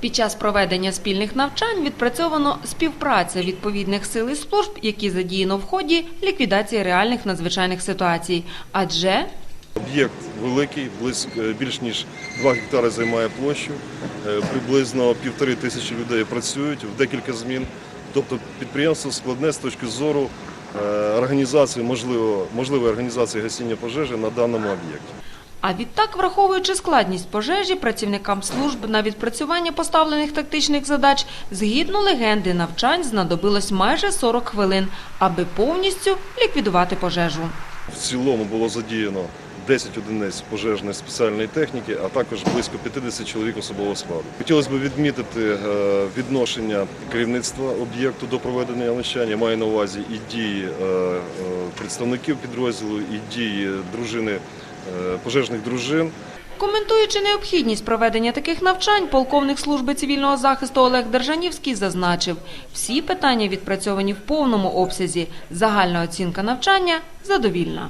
Під час проведення спільних навчань відпрацьовано співпраця відповідних сил і служб, які задіяно в ході ліквідації реальних надзвичайних ситуацій. Адже Об'єкт великий, близько більш ніж 2 гектари займає площу. Е, Приблизно півтори тисячі людей працюють в декілька змін. Тобто підприємство складне з точки зору е, організації, можливо, можливої організації гасіння пожежі на даному об'єкті. А відтак, враховуючи складність пожежі, працівникам служб на відпрацювання поставлених тактичних задач, згідно легенди навчань знадобилось майже 40 хвилин, аби повністю ліквідувати пожежу. В цілому було задіяно 10 одиниць пожежної спеціальної техніки, а також близько 50 чоловік особового складу. Хотілося б відмітити е, відношення керівництва об'єкту до проведення навчання. Маю на увазі і дії е, е, представників підрозділу, і дії дружини пожежних дружин. Коментуючи необхідність проведення таких навчань, полковник служби цивільного захисту Олег Держанівський зазначив, всі питання відпрацьовані в повному обсязі. Загальна оцінка навчання задовільна.